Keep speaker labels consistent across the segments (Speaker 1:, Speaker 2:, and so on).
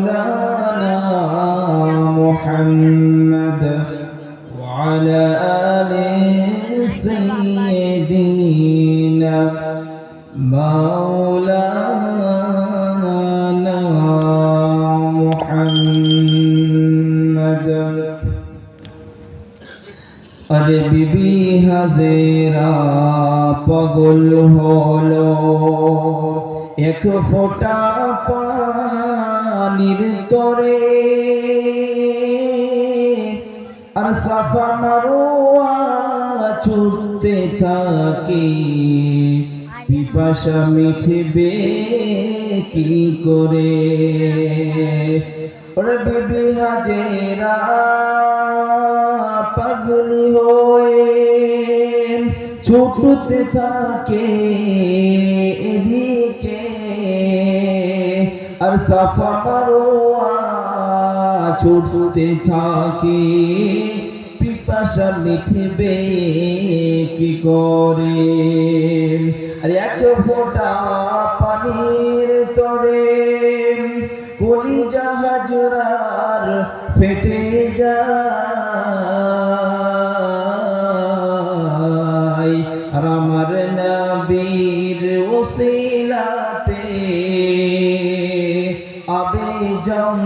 Speaker 1: مولانا محمد وعلى آل سيدنا مولانا محمد أرے بی بی حزیرہ پگل ہولو ایک فوٹا পিপাসা মিঠবে কি করে? ওরে বিবি হাজেরা, পাগলি হয়ে ছুটতে থাকে এদিকে। আর সাফা মারোয়া ছুটতে থাকে, পিপাসা মিঠবে কি করে? আর এক ফোঁটা পানির তরে কলি জাহাজরার ফেটে যায়। আর আমার নবীর ওসিলাতে আবে জম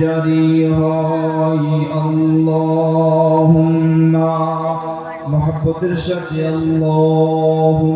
Speaker 1: জারি হয়। আল্লাহুম্মা, মহব্বতের সাথে আল্লাহুম্মা।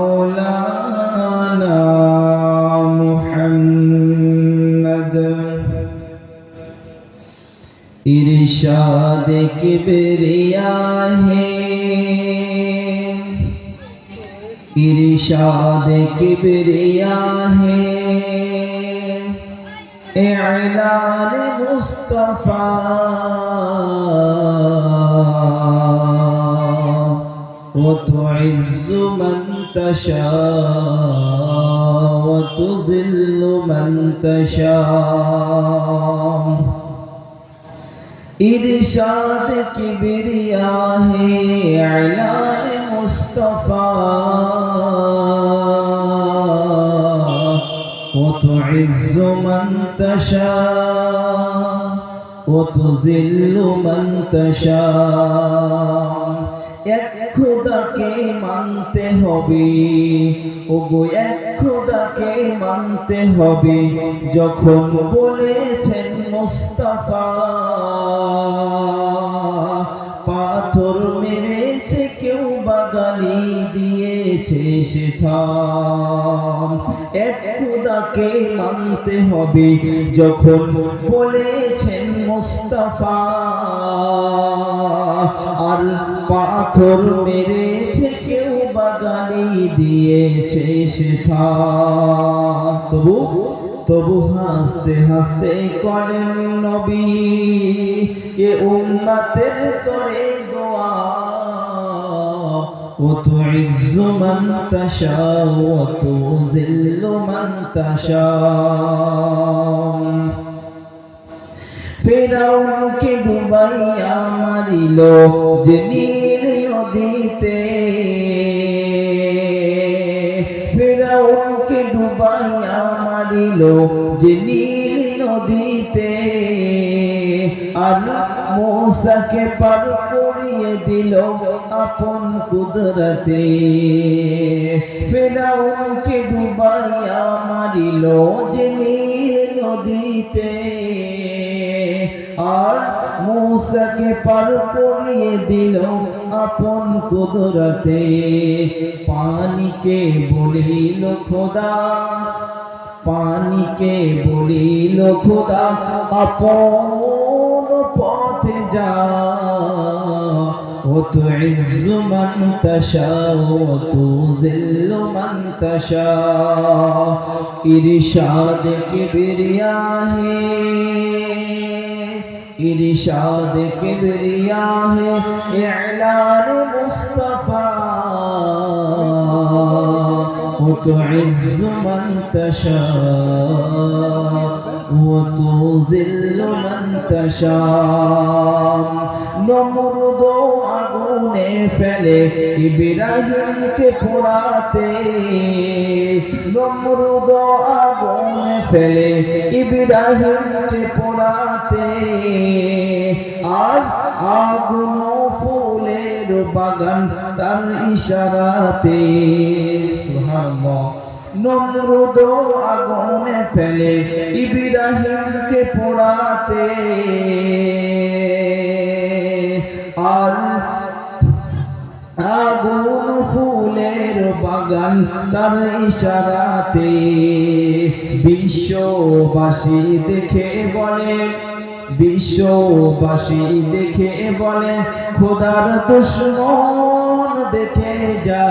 Speaker 1: इरशाद किबरिया है इरशाद किबरिया है إعلان مصطفى وتعز من تشاء وتذل من تشاء इरशाद किबरिया है ऐलान मुस्तफा وتعز من تشاء وتذل من تشاء এক খোদাকে মানতে হবে। ওগো এক খোদাকে মানতে হবে যখন বলেছেন মোস্তাফা পাথর সেটা এক খোদাকে মানতে হবে, যখন বলেছেন মোস্তাফা। আর পাথর মেরেছে কেউ বাগালি দিয়েছে সেটা তবু তবু হাসতে হাসতে করেন নবী, এ উম্মতের তরে দোয়া। وتعز من تشاء وتذل من تشاء ফেরাউনকে ডুবাইয়া মারিল যে নীল নদীতে ফেরাউনকে ডুবাইয়া মারিল যে নীল নদীতে আর মূসাকে পার করিয়ে দিল আপন কুদরতে। ফেরাউনকে ডুবাইয়া মারিল যে নীল নদীতে। আর মূসাকে পার করিয়ে দিল আপন কুদরতে। পানিকে বলিল, খোদা, পানিকে বলিল, খোদা, আপন পথে تشاء وتعز من تشاء وتذل من تشاء إرشاد كبرياه إرشاد كبرياه إعلان مصطفى وتعز من تشاء وتذل من تشاء নমরুদ আগুনে ফেলে ইব্রাহিমকে পোড়াতে নমরুদ আগুনে ফেলে ইব্রাহিমকে পোড়াতে আর আগুন ফুলের বাগান তার ইশারাতে সুবহানাল্লাহ নমরুদ আগুনে ফেলে ইব্রাহিমকে পোড়াতে। আর আগুন ফুলের বাগান তার ইশারাতে বিশ্ববাসী দেখে বলে, বিশ্ববাসী দেখে বলে, খোদার দুশ্মন দেখে যা।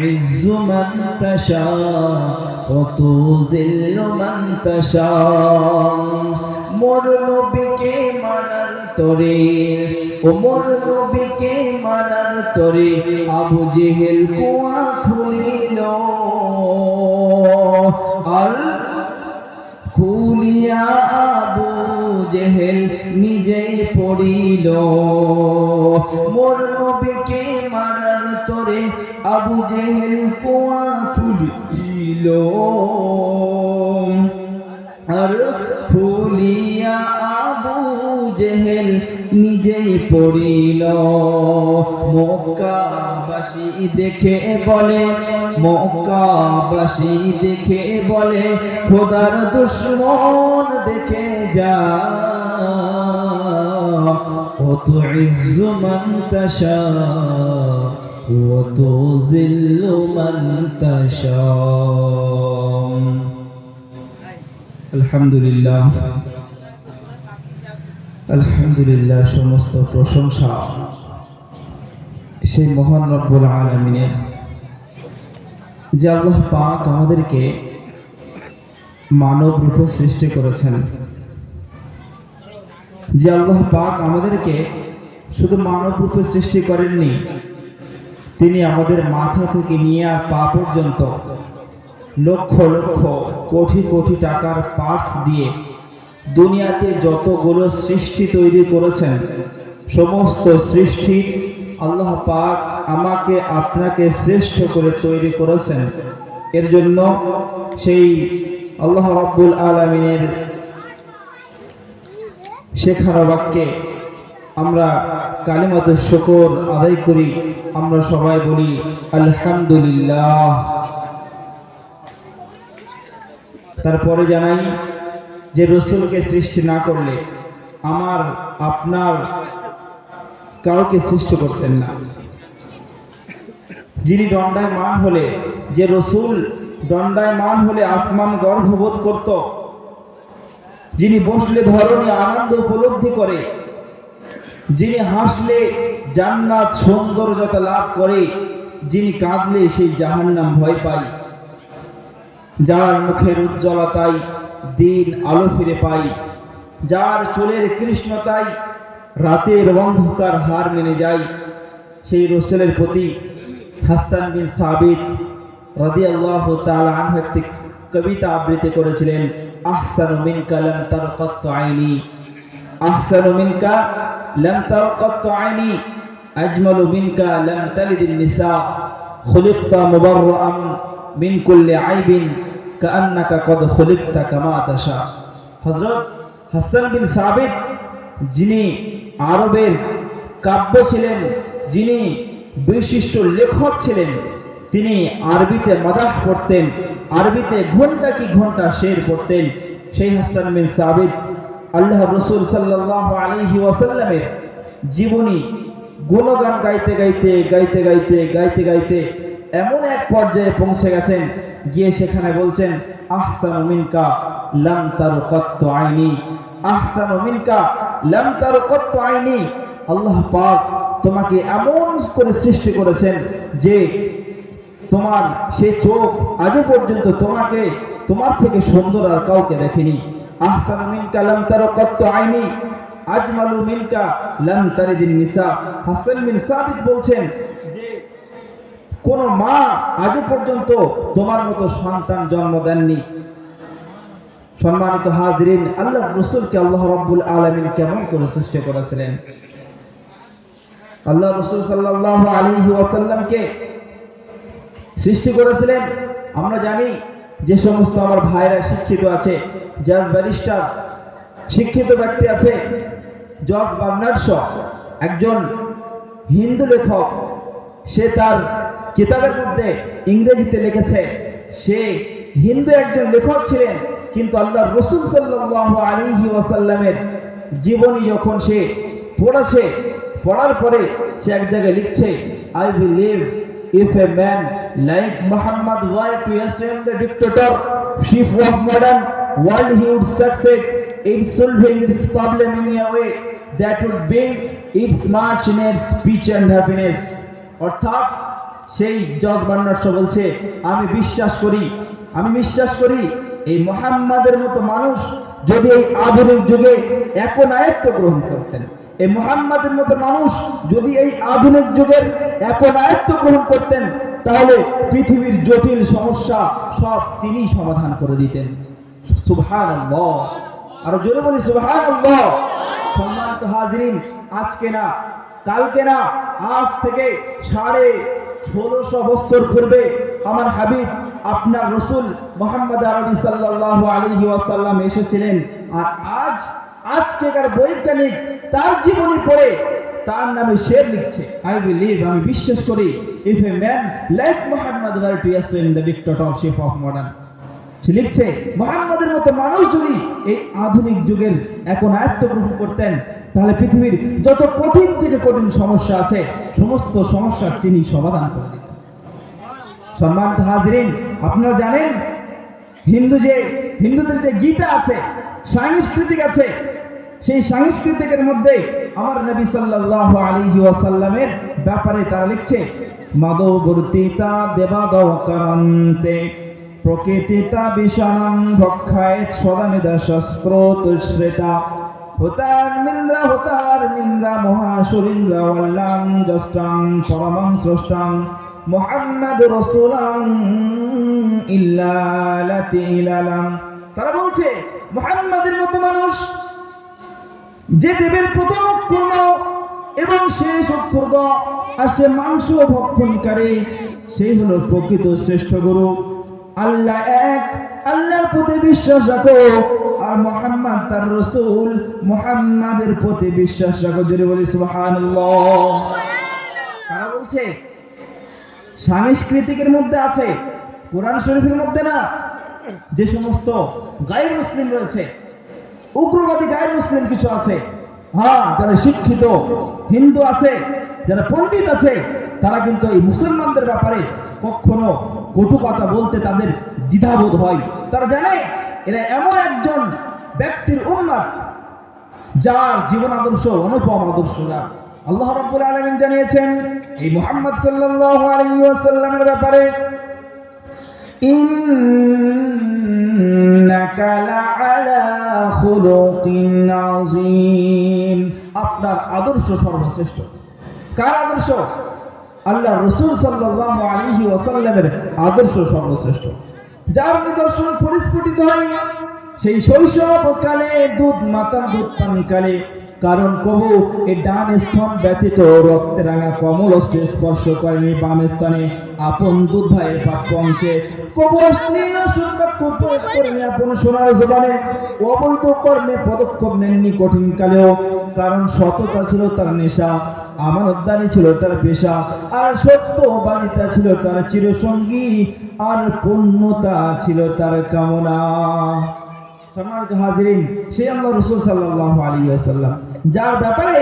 Speaker 1: وتعز من تشاء وتذل من تشاء মোর নবীকে মারার তরে ও মোর নবীকে মারার তরে আবু জেহেল কুয়া খুলিল আর খুলিয়া আবু জেহেল নিজেই পড়িল মোর নবীকে মারার তরে আবু জেহেল কোয়া খুলছিল আর খুলিয়া আবু জেহেল নিজেই পড়িল। মক্কাবাসী দেখে বলে, মক্কাবাসী দেখে বলে, খোদার দুশ্মন দেখে যা। কত ইজ্জুমান তাশা। وتذل من تشاء আলহামদুলিল্লাহ আলহামদুলিল্লাহ সমস্ত প্রশংসা সেই মহান রব্বুল আলমিনের যে আল্লাহ পাক আমাদেরকে মানব রূপে সৃষ্টি করেছেন যে আল্লাহ পাক আমাদেরকে শুধু মানব রূপে সৃষ্টি করেননি তিনি আমাদের মাথা থেকে নিয়ে আর পা পর্যন্ত লক্ষ লক্ষ কোটি কোটি টাকার পার্টস দিয়ে দুনিয়াতে যতগুলো সৃষ্টি তৈরি করেছেন, সমস্ত সৃষ্টি আল্লাহ পাক আমাকে আপনাকে শ্রেষ্ঠ করে তৈরি করেছেন। এর জন্য সেই আল্লাহ রাব্বুল আলমিনের শেখানো বাক্যে আমরা কালিমাত শকর আদায় করি, আমরা সবাই বলি, আলহামদুলিল্লাহ। তারপরে জানাই যে রসুলকে সৃষ্টি না করলে আমার, আপনার কাউকে সৃষ্টি করতেন না। যিনি দণ্ডায় মান হলে, যে রসুল দণ্ডায় মান হলে আসমান গর্ভবোধ করত, যিনি বসলে ধরনী আনন্দ উপলব্ধি করে যিনি হাসলে জান্নাত সৌন্দর্যতা লাভ করে, যিনি কাঁদলে সেই জাহান্নাম ভয় পায়। যার মুখের উজ্জ্বলতায় দিন আলো ফিরে পাই যার চুলের কৃষ্ণতায় রাতের অন্ধকার হার মেনে যায়। সেই রসুলের প্রতি হাসান বিন সাবিত রাদি আল্লাহ আনহু একটি কবিতা আবৃত্তি করেছিলেন, আহসানু মিনকা লাম তারকাত আইনি। আহসানু মিনকা লাম তারকাত আইনি আজমালু মিনকা লাম তালিদিন নিসা খুলিকতা মুবাররাআন মিন কুল্লি আইবিন কান্নাকা কদ খুলিকতা কামা তাশা হযরত হাসান বিন সাবিত যিনি আরবের কাব্য ছিলেন, যিনি বিশিষ্ট লেখক ছিলেন, তিনি আরবিতে মাদাহ পড়তেন, আরবিতে ঘণ্টা কি ঘণ্টা শের পড়তেন। সেই হাসান বিন সাবিত আল্লাহ রসুল সাল্লাহ আলাইহি ওয়াসাল্লামের জীবনী গুণগান গাইতে গাইতে গাইতে গাইতে গাইতে গাইতে এমন এক পর্যায়ে পৌঁছে গেছেন, গিয়ে সেখানে বলছেন, আহসান মিনকা লাম তার কত্ত আইনি। আহসান মিনকা লাম তার কত্ত আইনি। আল্লাহ পাক তোমাকে এমন করে সৃষ্টি করেছেন যে তোমার সে চোখ আজও পর্যন্ত তোমাকে, তোমার থেকে সুন্দর আর কাউকে দেখেনি। আহসান মিনকা লাম আইনি, আজমালু লাম হাসান সাবিত বলছেন যে, কোনো মা পর্যন্ত তোমার মতো সন্তান জন্ম দেননি। সম্মানিত হাজরিন আল্লাহ রসুলকে আল্লাহ রব্বুল আলমিন কেমন করে সৃষ্টি করেছিলেন? আল্লাহ রসুল সাল্লাহ আলী ওয়াসাল্লামকে সৃষ্টি করেছিলেন, আমরা জানি যে সমস্ত আমার ভাইরা শিক্ষিত আছে জাজ ব্যারিস্টার, শিক্ষিত ব্যক্তি আছে, জজ বার্নার্ড শ, একজন হিন্দু লেখক, সে তার কিতাবের মধ্যে ইংরেজিতে লিখেছে, সে হিন্দু একজন লেখক ছিলেন, কিন্তু আল্লাহ রসুল সাল্লাহ আলিহি ওয়াসাল্লামের জীবনী যখন সে পড়েছে, পড়ার পরে সে এক জায়গায় লিখছে I believe if a man like Muhammad were to assume the dictatorship of modern world, he would succeed in solving its problem in a way that would bring its much needed peace and happiness. অর্থাৎ সেই জজ বান্নার্স বলছে আমি বিশ্বাস করি আমি বিশ্বাস করি এই মোহাম্মদের মতো মানুষ যদি এই আধুনিক যুগে একনায়ত্ব গ্রহণ করতেন এই মোহাম্মদের মতো মানুষ যদি এই আধুনিক যুগের একনায়ত্ব গ্রহণ করতেন, তাহলে পৃথিবীর জটিল সমস্যা সব তিনি সমাধান করে দিতেন। সুবহান আরও জোরে বলি সুবহান সম্মানিত হাজরিন, আজকে না, কালকে না, আজ থেকে সাড়ে ষোলোশো বছর পূর্বে আমার হাবিব, আপনার রসুল মোহাম্মদ আরবি সাল্লাহ আলী ওয়াসাল্লাম এসেছিলেন। আর আজ আজকেকার বৈজ্ঞানিক তার জীবনী পড়ে, তার নামে শের লিখছে আই বিলিভ আমি বিশ্বাস করি if a man like Muhammad were to in the dictatorship of modern সে লিখছে মোহাম্মদের মতো মানুষ যদি এই আধুনিক যুগের এখন আয়ত্ত গ্রহণ করতেন, তাহলে পৃথিবীর যত কঠিন থেকে কঠিন সমস্যা আছে, সমস্ত সমস্যার তিনি সমাধান করে দিতেন। সম্মানিত হাজরিন, আপনারা জানেন, হিন্দু যে, হিন্দুদের যে গীতা আছে, সাংস্কৃতিক আছে সেই সাংস্কৃতিকের মধ্যে আমার নবী সাল্লাল্লাহু আলাইহি ওয়াসাল্লামের ব্যাপারে তারা লিখছে মাদবর্তিতা দেবাদব কারন্তে, প্রকৃতিতা বিষাণং ভক্ষায় সদামিদা শস্ত্র তুশ্রেতা হুতার মিন্দ্রা হুতার মিন্দ্রা মহাসুরিন্দ্র ওয়াল্লাং জষ্টাং পরমং স্রষ্টাং, মোহাম্মদ রসুলাং ইল্লালাতি ইলালাম তারা বলছে, মোহাম্মদের মতো মানুষ যে দেবের প্রথম অক্ষর এবং শেষ অক্ষর আর সে মাংস ভক্ষণকারী, সেই হলো প্রকৃত শ্রেষ্ঠ গুরু। আল্লাহ এক, আল্লাহর প্রতি বিশ্বাস রাখো, আর মোহাম্মদ তার রসুল মোহাম্মদের প্রতি বিশ্বাস রাখো, জোরে বলি সুবহানাল্লাহ। কারা বলছে? সাংস্কৃতিকের মধ্যে আছে, কোরআন শরীফের মধ্যে না? যে সমস্ত গায়ের মুসলিম রয়েছে উগ্রবাদী গায়ের মুসলিম কিছু আছে? হ্যাঁ যারা শিক্ষিত, হিন্দু আছে, যারা পণ্ডিত আছে, তারা কিন্তু এই মুসলমানদের ব্যাপারে কখনো কটু কথা বলতে তাদের দ্বিধাবোধ হয়। তারা জানে, এরা এমন একজন ব্যক্তির উন্মাদ যার জীবন আদর্শ, অনুপম আদর্শ না। আল্লাহ রাব্বুল আলামিন জানিয়েছেন, এই মুহাম্মদ সাল্লাল্লাহু আলাইহি ওয়াসাল্লামের ব্যাপারে আপনার আদর্শ সর্বশ্রেষ্ঠ। কার আদর্শ? আল্লাহ রসুল সাল্লাল্লাহু আলাইহি ওয়াসাল্লামের আদর্শ সর্বশ্রেষ্ঠ। যার নিদর্শন পরিস্ফুটিত হয়, সেই শৈশবকালে দুধ মাতার দুধ পানকালে কারণ কবু এই ডান স্তন ব্যতীত রক্তে রাঙা কমল অস্ত্রে স্পর্শ করেনি বাম স্থানে আপন দুধ ভাইয়ের অংশে। কারণ সততা ছিল তার নেশা ছিল তার পেশা, আর ছিল তার চিরসঙ্গী, আর পূর্ণতা ছিল তার কামনা। সম্মানিত হাজিরিন, সেই আল্লাহ রসুল সাল্লাহ আলী আসাল্লাম যার ব্যাপারে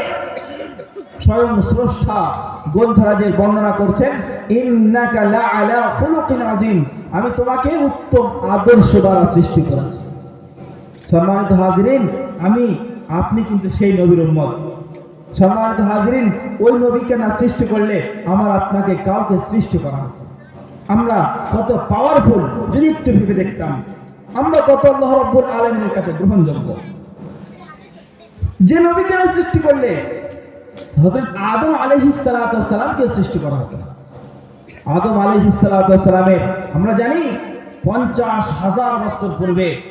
Speaker 1: স্বয়ং স্রষ্টা গ্রন্থরাজে বর্ণনা করছেন আযীম আমি তোমাকে উত্তম আদর্শ দ্বারা সৃষ্টি করেছি। সম্মানিত হাজিরিন, আমি, আপনি কিন্তু সেই নবীর উম্মত। সম্মানিত হাজিরিন, ওই নবীকে না সৃষ্টি করলে আমার আপনাকে কাউকে সৃষ্টি করা হতো আমরা কত পাওয়ারফুল যদি একটু ভেবে দেখতাম। আমরা কত আল্লাহ রব্বুল আলমের কাছে গ্রহণযোগ্য? যে নবীকে না সৃষ্টি করলে? হজরত আদম আলহিস সালামকে সৃষ্টি করা হতো আদম আলহিসালামের আমরা জানি, পঞ্চাশ হাজার বছর পূর্বে,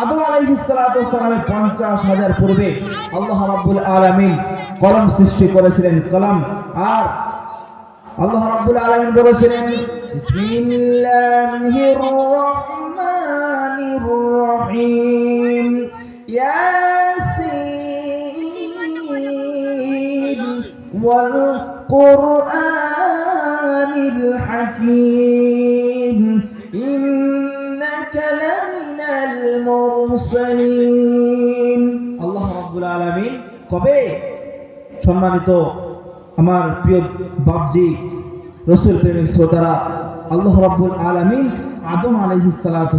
Speaker 1: আদম আলহিসালামের পঞ্চাশ হাজার পূর্বে আল্লাহ রাব্বুল আলামিন কলম সৃষ্টি করেছিলেন, কলম। আর আল্লাহ রাব্বুল আলামিন বলেছিলেন, বিসমিল্লাহির রহমানির রহিম। ইয়াসিন ওয়াল কুরআনিল হাকীম। ইন্নাকা লামিনাল মুরসালিন। আল্লাহ রাব্বুল আলামিন কবে সম্মানিত আমার প্রিয় বাবজি রসুল প্রেমিক শ্রোতারা, আল্লাহ রাব্বুল আলামিন আদম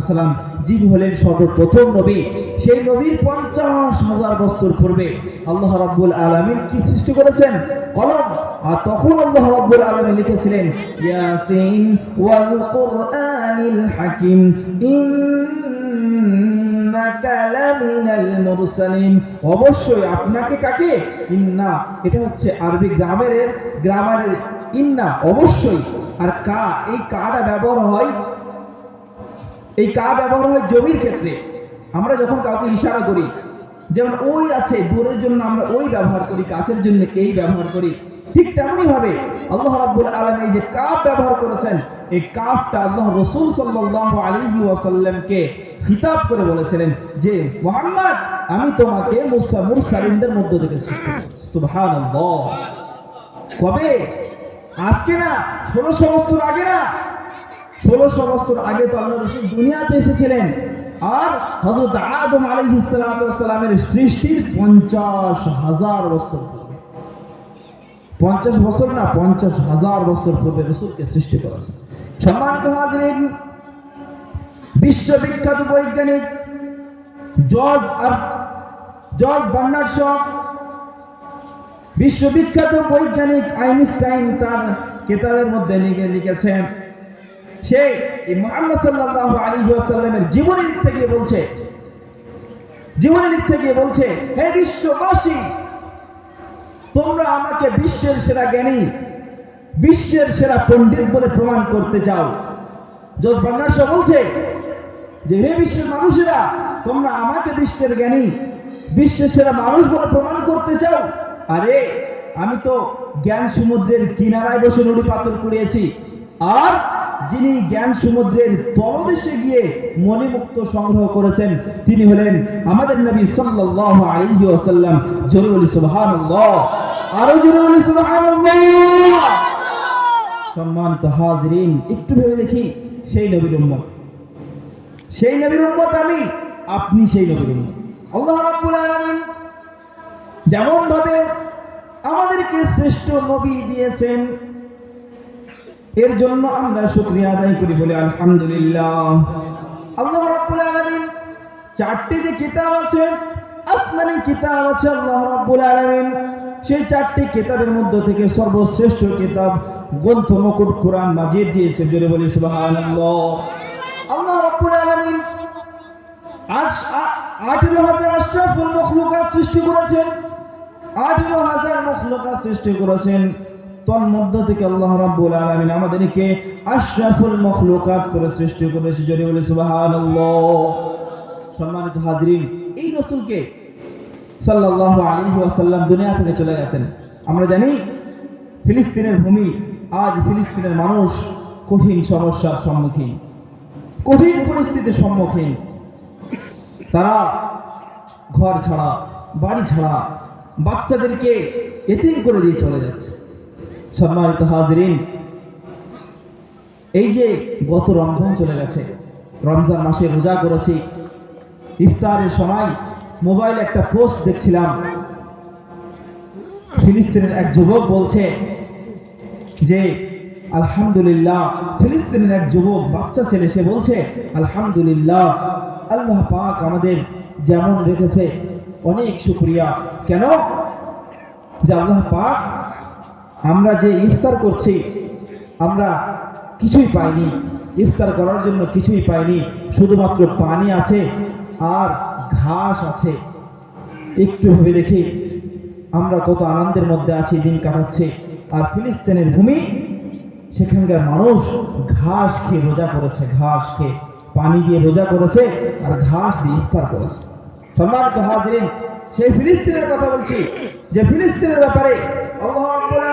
Speaker 1: সালাম যিনি হলেন সর্বপ্রথম নবী, সেই নবীর পঞ্চাশ হাজার বছর পূর্বে আল্লাহ রাব্বুল আলামিন কি সৃষ্টি করেছেন? কলম। আর তখন আল্লাহ রাব্বুল আলামিন লিখেছিলেন, ইয়াসিন ওয়াল কুরআনিল হাকিম মুরসালিন অবশ্যই আপনাকে কাকে? ইন্না। এটা হচ্ছে আরবি গ্রামারের গ্রামারের ইন্না, অবশ্যই। আর কা, এই কাটা ব্যবহার হয়, এই কা ব্যবহার হয় জমির ক্ষেত্রে। আমরা যখন কাউকে ইশারা করি, যেমন ওই আছে, দূরের জন্য আমরা ওই ব্যবহার করি কাছের জন্য এই ব্যবহার করি, ঠিক তেমনি ভাবে আল্লাহ রাব্বুল আলামিন এই যে কাফ ব্যবহার করেছেন এই কাফটা আল্লাহ রসুল সাল্লাল্লাহু আলাইহি ওয়াসাল্লামকে খিতাব করে বলেছিলেন যে, মোহাম্মদ, আমি তোমাকে মুসা, মুরসালিনদের মধ্য থেকে সৃষ্টি করেছি। কবে? আজকে না ষোলোশো বছর আগে না। ষোলোশো বছর আগে তো আল্লাহ রসুল দুনিয়াতে এসেছিলেন। আর হজরত আদম আলী আলহিসামের সৃষ্টির পঞ্চাশ হাজার বছর পূর্বে পঞ্চাশ বছর না পঞ্চাশ হাজার বছর পূর্বে রসুলকে সৃষ্টি করেছে। সম্মানিত হাজরিন, বিশ্ববিখ্যাত বৈজ্ঞানিক জর্জ আর জর্জ বার্নার্ড শ, বিশ্ববিখ্যাত বৈজ্ঞানিক আইনস্টাইন তার কেতাবের মধ্যে লিখে লিখেছেন। সে মোহাম্মদ সাল্লাল্লাহু আলাইহি ওয়াসাল্লামের জীবনী লিখতে গিয়ে বলছে, জীবনী লিখতে গিয়ে বলছে, হে বিশ্ববাসী তোমরা আমাকে বিশ্বের সেরা জ্ঞানী, বিশ্বের সেরা পণ্ডিত বলে প্রমাণ করতে চাও। জজ বান্নার্স বলছে যে, হে বিশ্বের মানুষেরা, তোমরা আমাকে বিশ্বের জ্ঞানী, বিশ্বের সেরা মানুষ বলে প্রমাণ করতে চাও? আরে, আমি তো জ্ঞান সমুদ্রের কিনারায় বসে নদী পাথর কুড়িয়েছি। আর যিনি জ্ঞান সমুদ্রের তলদেশে গিয়ে মণিমুক্ত সংগ্রহ করেছেন, তিনি হলেন আমাদের নবী সাল্লাল্লাহু আলাইহি ওয়াসাল্লাম। জোরে বলি, সুবহানাল্লাহ। আরও জোরে বলি, সুবহানাল্লাহ। সম্মানিত হাজরিন, একটু ভেবে দেখি, সেই নবীর উম্মত। সেই নবীর উম্মত আমি, আপনি সেই নবীর উম্মত। আল্লাহ রাব্বুল আলামিন যেমন ভাবে আমাদেরকে শ্রেষ্ঠ নবী দিয়েছেন এর জন্য আমরা শুকরিয়া আদায় করি বলে আলহামদুলিল্লাহ। আল্লাহ রাব্বুল আলামিন চারটি যে কিতাব আছে, আসমানি কিতাব আছে আল্লাহ রাব্বুল আলামিন, সেই চারটি কিতাবের মধ্য থেকে সর্বশ্রেষ্ঠ কিতাব গ্রন্থ মুকুট কোরআন মাজিদ দিয়েছে, জোরে বলি সুবহানাল্লাহ। আল্লাহ রাব্বুল আলামিন আজ আঠেরো হাজার আশরাফুল মখলুকাত সৃষ্টি করেছেন। আঠেরো হাজার মখলুকাত সৃষ্টি করেছেন। তন্মধ্য থেকে আল্লাহ রাব্বুল আলামিন আমাদেরকে আশরাফুল মখলুকাত করে সৃষ্টি করেছে। যদি বলে, সুবহানাল্লাহ। সম্মানিত হাজরিন, এই রাসূলকে সাল্লাল্লাহু আলাইহি ওয়াসাল্লাম দুনিয়া থেকে চলে গেছেন। আমরা জানি, ফিলিস্তিনের ভূমি আজ ফিলিস্তিনের মানুষ কঠিন সমস্যার সম্মুখীন। কঠিন পরিস্থিতির সম্মুখীন। তারা ঘর ছাড়া, বাড়ি ছাড়া বাচ্চাদেরকে এতিম করে দিয়ে চলে যাচ্ছে। সম্মানিত হাজরিন, এই যে গত রমজান চলে গেছে, রমজান মাসে রোজা করেছি, ইফতারের সময় মোবাইল একটা পোস্ট দেখছিলাম। ফিলিস্তিনের এক যুবক বলছে যে, আলহামদুলিল্লাহ। ফিলিস্তিনের এক যুবক বাচ্চা ছেলে, সে বলছে, আলহামদুলিল্লাহ, আল্লাহ পাক আমাদের যেমন রেখেছে, অনেক শুক্রিয়া। কেন? যে আল্লাহ পাক আমরা যে ইফতার করছি, আমরা কিছুই পাইনি। ইফতার করার জন্য কিছুই পাইনি। শুধুমাত্র পানি আছে আর ঘাস আছে। একটু ভেবে দেখি, আমরা কত আনন্দের মধ্যে আছি, দিন কাটাচ্ছে। আর ফিলিস্তিনের ভূমি, সেখানকার মানুষ ঘাস খেয়ে রোজা করেছে, ঘাস খেয়ে পানি দিয়ে রোজা করেছে আর ঘাস দিয়ে ইফতার করেছে। সম্মানিত হাজিরিন, সেই ফিলিস্তিনের কথা বলছি, যে ফিলিস্তিনের ব্যাপারে আল্লাহ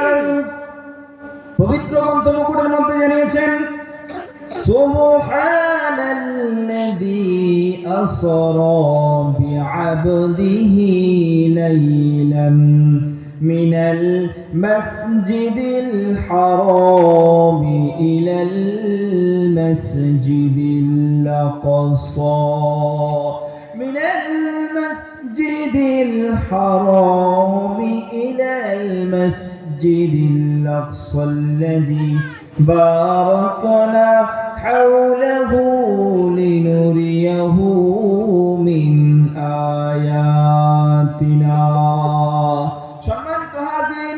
Speaker 1: পবিত্র গ্রন্থ মুকুটের মধ্যে জানিয়েছেন سبحان الذي أسرى بعبده ليلا من المسجد الحرام إلى المسجد الأقصى من المسجد الحرام إلى المسجد الأقصى الذي باركنا حوله لنريه من آياتنا সম্মানিত হাজিরিন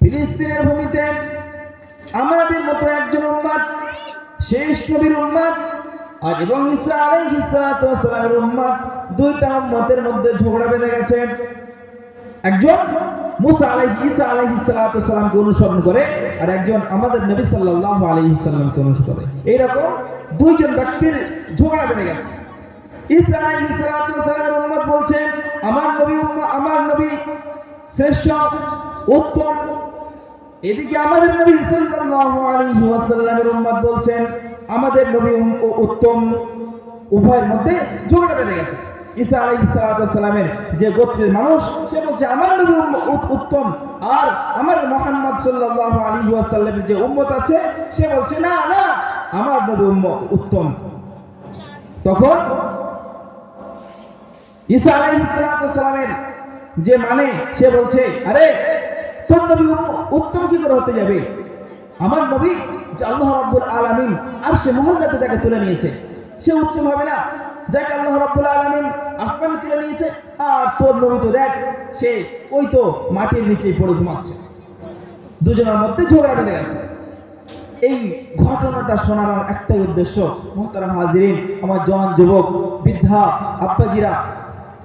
Speaker 1: ফিলিস্তিনের ভূমিতে আমাদের মতো একজন উম্মাদ শেষ নবীর উম্মাদ আর এবং ইসরা আলাইহিস সালাতু ওয়াস সালামের উম্মাদ দুইটা উম্মতের মধ্যে ঝগড়া বেঁধে গেছে একজন মুসা আলাইহি, ঈসা আলাইহিস সালাতু ওয়াস অনুসরণ করে আর একজন আমাদের নবী সাল্লাল্লাহু আলাইহি সাল্লামকে অনুসরণ করে। এইরকম দুইজন ব্যক্তির ঝগড়া বেঁধে গেছে। সালাতু ওয়াস সালামের উম্মত বলছেন আমার নবী আমার নবী শ্রেষ্ঠ, উত্তম। এদিকে আমাদের নবী সাল্লাল্লাহু আলাইহি ওয়াসাল্লামের উম্মত বলছেন, আমাদের নবী উত্তম। উভয়ের মধ্যে ঝগড়া বেঁধে গেছে। ঈসা যে গোত্রের মানুষ, সে বলছে, আমার উত্তম। আর আমার মুহাম্মদ ওয়াসাল্লামের যে উম্মত আছে, সে বলছে, না না, আমার নবী উত্তম। তখন ঈসা সালাতু যে মানে সে বলছে, আরে, তোর নবী উত্তম কি করে হতে যাবে? আমার নবী আল্লাহ রাব্বুল আলামিন আর সে মহল্লাতে তাকে তুলে নিয়েছে। সে উত্তম হবে না। যাকে আল্লাহ রাব্বুল আলামিন আসমানে তুলে নিয়েছে, আর তোর নবী তো দেখ, সে ওই তো মাটির নিচে পড়ে ঘুমাচ্ছে। দুজনের মধ্যে ঝগড়া বেঁধে গেছে। এই ঘটনাটা শোনার একটাই উদ্দেশ্য, মোহতারাম হাজিরিন, আমার জওয়ান যুবক, বৃদ্ধা, আব্বাজিরা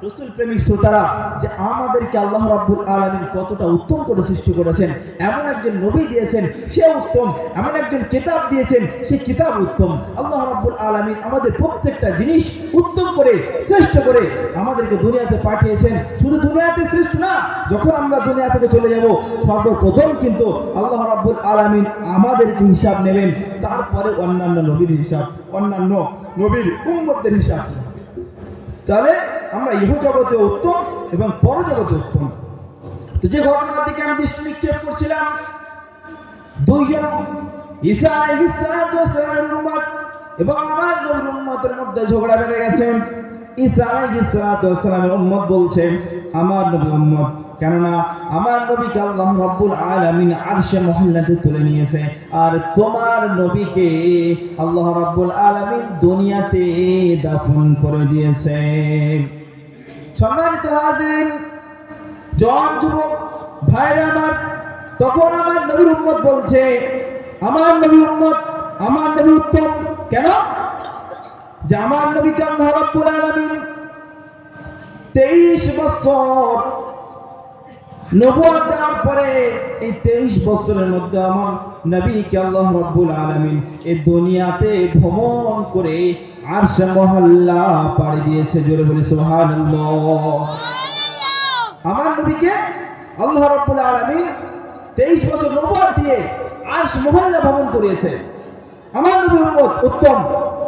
Speaker 1: রসুল প্রেমিক শ্রোতারা যে আমাদেরকে আল্লাহ রাব্বুল আলামিন কতটা উত্তম করে সৃষ্টি করেছেন, এমন একজন নবী দিয়েছেন, সে উত্তম, এমন একজন কিতাব দিয়েছেন, সে কিতাব উত্তম। আল্লাহ রাব্বুল আলামিন আমাদের প্রত্যেকটা জিনিস উত্তম করে, শ্রেষ্ঠ করে আমাদেরকে দুনিয়াতে পাঠিয়েছেন। শুধু দুনিয়াতে শ্রেষ্ঠ না, যখন আমরা দুনিয়া থেকে চলে যাব, সর্বপ্রথম কিন্তু আল্লাহ রাব্বুল আলামিন আমাদেরকে হিসাব নেবেন। তারপরে অন্যান্য নবীর হিসাব, অন্যান্য নবীর উম্মতদের হিসাব। তাহলে আমরা ইহ জগতে উত্তম এবং পর জগতে উত্তম। তো যে ঘটনার দিকে আমি দৃষ্টি নিক্ষেপ করছিলাম, দুইজন ঈসা আলাইহিস সালাতু ওয়াস সালামের উম্মত এবং আমার নবীর উম্মতের মধ্যে ঝগড়া বেড়ে গেছে। ঈসা আলাইহিস সালাতু ওয়াস সালামের উম্মত বলছে, আমার নবী উম্মত কেননা আমার নবীকে আল্লাহ রাব্বুল আলামিন আরশে মহল্লাতে তুলে নিয়েছে। আর তোমার নবীকে আল্লাহ রাব্বুল আলামিন দুনিয়াতে দাফন করে দিয়েছে। সম্মানিত জন যুবক ভাইরা আমার, তখন আমার নবীর উম্মত বলছে, আমার নবী উম্মত, আমার নবী উত্তম। কেন? যে আমার নবীকে আল্লাহ রাব্বুল আলামিন 23 বছর নবুয়ত দেওয়ার পরে এই 23 বছরের মধ্যে আমার নবীকে আল্লাহ রাব্বুল আলামিন এই দুনিয়াতে ভ্রমণ করে আরশে মহল্লা পাড়ি দিয়েছে? জোরে বলি, সুবহানাল্লাহ। আমার নবীকে আল্লাহ রাব্বুল আলামিন 23 বছর নবুয়ত দিয়ে আরশ মহল্লা ভ্রমণ করিয়েছে। আমার নবী উত্তম।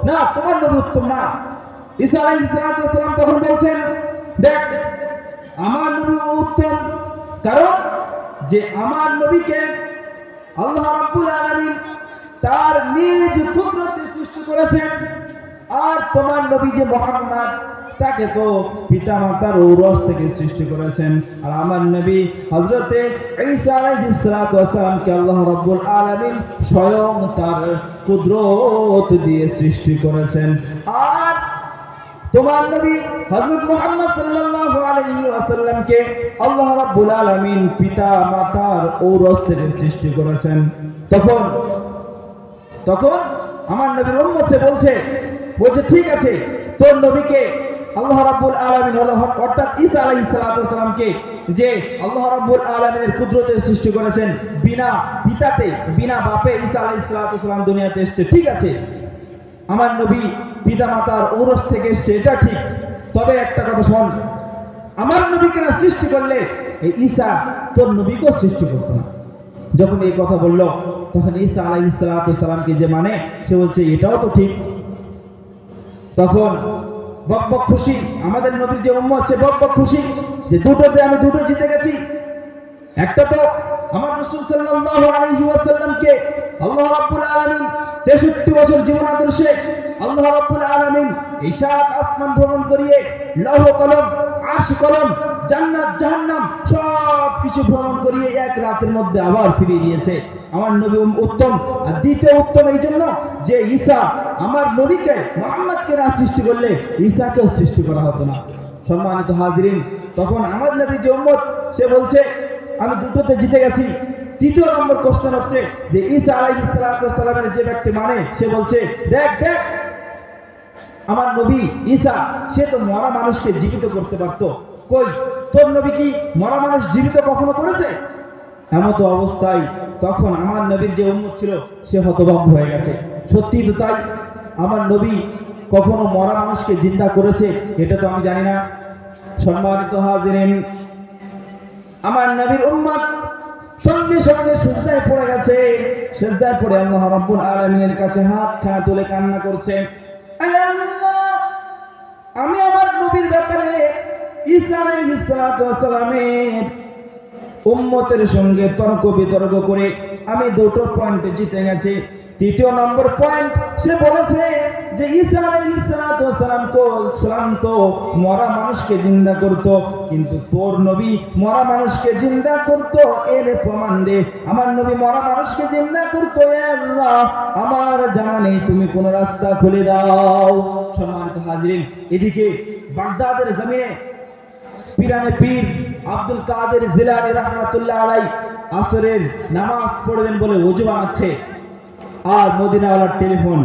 Speaker 1: না, তোমার নবী উত্তম না। ঈসা আলাইহিস সালাতু ওয়াস সালাম তখন বলছেন, দেখ, আমার নবী উত্তম। কারণ যে আমার নবীকে আল্লাহ রাব্বুল আলামিন তার নিজ কুদরতে সৃষ্টি করেছেন, আর তোমার নবী যে মোহাম্মদ, তাকে তো পিতা মাতার ঔরস থেকে সৃষ্টি করেছেন। আর আমার নবী হযরতে ঈসা আলাইহিস সালাতু ওয়াস সালামকে আল্লাহ রাব্বুল আলামিন স্বয়ং তার কুদরত দিয়ে সৃষ্টি করেছেন। তোমার নবী হযরত মুহাম্মদ সাল্লাল্লাহু আলাইহি ওয়াসাল্লামকে আল্লাহ রাব্বুল আলামিন পিতা, মাতার ঔরস থেকে সৃষ্টি করেছেন। তখন তখন আমার নবীর উম্মত বলছে বলছে, ঠিক আছে, তোর নবীকে আল্লাহ রাব্বুল আলামিন হলো অর্থাৎ ঈসা আলাইহিস সালাতু সালামকে যে আল্লাহ রাব্বুল আলামিনের কুদরতের সৃষ্টি করেছেন, বিনা পিতাতে, বিনা বাপে ঈসা আলাইহিস সালাম দুনিয়াতে এসেছে। ঠিক আছে আমার নবী পিতা মাতার ঔরস থেকে এটা ঠিক। তবে একটা কথা শোন, আমার নবীকে না সৃষ্টি করলে এই ঈসা তোর নবীকেও সৃষ্টি করতো না যখন এই কথা বলল, তখন ঈসা আলাইহিস সালামকে যে মানে সে বলছে, এটাও তো ঠিক। তখন বক বক খুশি, আমাদের নবীর যে উম্মত, সে বক বক খুশি যে দুটোতে আমি দুটো জিতে গেছি। একটা তো আমার রাসূল সাল্লাল্লাহু আলাইহি ওয়াসাল্লামকে আল্লাহ রাব্বুল আলামিন 63 বছর জীবন আদর্শে আল্লাহ রাব্বুল আলামিন এই সাত আসমান ভ্রমণ করিয়ে লৌহ কলম, আরশ কলম, জান্নাত, জাহান্নাম সব কিছু ভ্রমণ করিয়ে এক রাতের মধ্যে আবার ফিরিয়ে দিয়েছে। আমার নবী উত্তম। আর দ্বিতীয় উত্তম এই জন্য যে ঈসা আমার নবীকে, মোহাম্মদকে না সৃষ্টি করলে ঈসাকেও সৃষ্টি করা হতো না। সম্মানিত হাজরিন, তখন আমার নবী যে উম্মত, সে বলছে, আমি দুটোতে জিতে গেছি। তৃতীয় নম্বর কোশ্চেন হচ্ছে যে ঈসা আলাইহিস সালামের যে ব্যক্তি মানে সে বলছে, দেখ দেখ, আমার নবী ঈসা, সে তো মরা মানুষকে জীবিত করতে পারতো। কই, তোর নবী কি মরা মানুষ জীবিত কখনো করেছে? এমন তো অবস্থায় তখন আমার নবীর যে উন্মত ছিল, সে হতভম্ব হয়ে গেছে। সত্যি তো তাই, আমার নবী কখনো মরা মানুষকে জিন্দা করেছে, এটা তো আমি জানি না। সম্মানিত হাজিরিন, আমার নবীর উম্মত সঙ্গে সঙ্গে সেজদায় পড়ে গেছে। সেজদায় পড়ে আল্লাহ রাব্বুল আলামিনের কাছে হাত খানা তুলে কান্না করছে। আমি আমার নবীর ব্যাপারে ঈসা আলাইহিস সালাতু ওয়াস সালামের উম্মতের সঙ্গে তর্ক বিতর্ক করে আমি দুটো পয়েন্টে জিতে গেছি। তৃতীয় নম্বর পয়েন্ট সে বলেছে যে তো মরা মানুষকে জিন্দা করত, কিন্তু তোর নবী মরা মানুষকে জিন্দা করত, এর প্রমাণ দে। আমার নবী মরা মানুষকে জিন্দা করত আমার জানা নেই, তুমি কোন রাস্তা খুলে দাও। সম্মানিত হাজরিন, এদিকে বাগদাদের জমিনে পিরানে পীর আব্দুল কাদের জিলানি রহমাতুল্লাহ আলাই আসরের নামাজ পড়বেন বলে ওজু বানাচ্ছে। আর মদিনাওয়ালার টেলিফোন।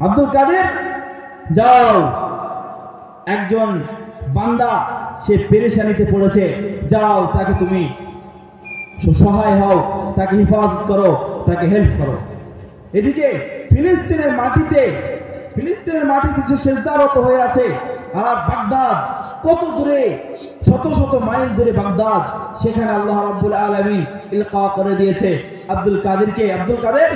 Speaker 1: আব্দুল কাদের? যাও। একজন বান্দা, সে পেরেশানিতে পড়েছে। যাও, তাকে তুমি সহায় হও, তাকে হেফাজত করো, তাকে হেল্প করো। এদিকে ফিলিস্তিনের মাটিতে ফিলিস্তিনের মাটিতে সে সেজদারত হয়ে আছে আর বাগদাদ, কত দূরে, শত শত মাইল দূরে বাগদাদ, সেখানে আল্লাহ রাব্বুল আলামিন ইলকা করে দিয়েছে। আব্দুল কাদেরকে, আব্দুল কাদের?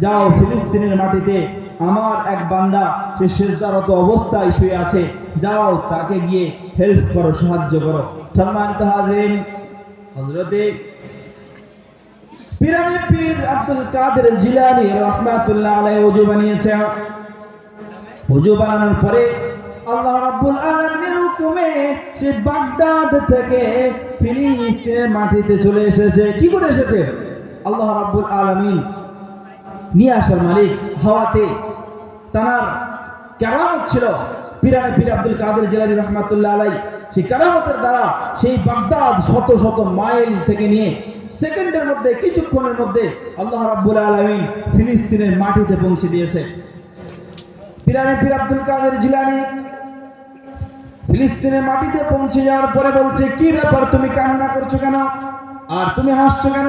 Speaker 1: যাও, ফিলিস্তিনের মাটিতে আমার এক বান্দা, সে সেজদারত অবস্থায় শুয়ে আছে। যাও, তাকে গিয়ে হেল্প করো, সাহায্য করো। সম্মানিত হাজিরিন, হযরতে পিরামিড পীর আব্দুল কাদের জিলানি রহমাতুল্লাহ আলাইহি ওযু বানিয়েছে। বানানোর পরে আল্লাহ রাব্বুল আলামিনের হুকুমে সে বাগদাদ থেকে ফিলিস্তিনের মাটিতে চলে এসেছে। কি করে এসেছে? আল্লাহ রাব্বুল আলামিন নিয়ে আসার মালিক হাওয়াতে তার কেরামত ছিল। পিরানে পীর আব্দুল কাদের জিলানি রহমাতুল্লাহ আলাই সেই কেরামতের দ্বারা সেই বাগদাদ শত শত মাইল থেকে নিয়ে সেকেন্ডের মধ্যে, কিছুক্ষণের মধ্যে আল্লাহ রাব্বুল আলামিন ফিলিস্তিনের মাটিতে পৌঁছে দিয়েছে। পিরানে পীর আব্দুল কাদের জিলানি ফিলিস্তিনের মাটিতে পৌঁছে যাওয়ার পরে বলছে, কি ব্যাপার? তুমি কান্না করছ কেন? আর তুমি হাসছো কেন?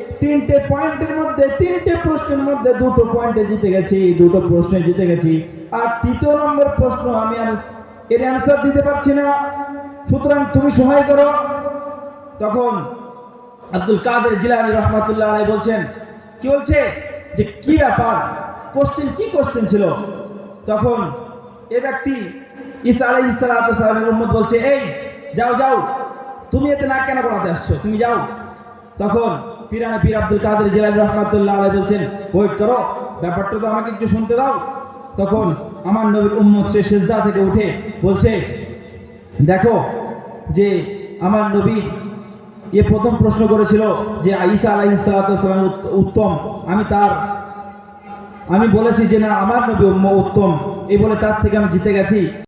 Speaker 1: তিনটে পয়েন্টের মধ্যে, তিনটে প্রশ্নের মধ্যে দুটো পয়েন্টে জিতে গেছি, দুটো প্রশ্নে জিতে গেছি। আর তৃতীয় নম্বর প্রশ্ন আমি আর এর অ্যান্সার দিতে পারছি না। সুতরাং তুমি সহায় করো। তখন আব্দুল কাদের জিলানি রহমাতুল্লাহ আলাই বলছেন, কি বলছে? যে কি ব্যাপার? কোশ্চেন কি কোশ্চেন ছিল? তখন এ ব্যক্তি ঈসা আলাইহিস সালাতু সালামের উম্মত বলছে, এই, যাও যাও। তুমি এতে না কেন করাতে আসছো? তুমি যাও। তখন পিরানা পীর আব্দুল কাদের জিলানি রহমাতুল্লাহ আলাই বলছেন ওয়েট করো, ব্যাপারটা তো আমাকে একটু শুনতে দাও। তখন আমার নবীর উম্মত সে সেজদা থেকে উঠে বলছে, দেখো যে আমার নবী এ প্রথম প্রশ্ন করেছিল যে আইসা আলাইহিস সালাতু সালাম উত্তম। আমি তার, আমি বলেছি যে না, আমার নবী উত্তম। এই বলে তার থেকে আমি জিতে গেছি।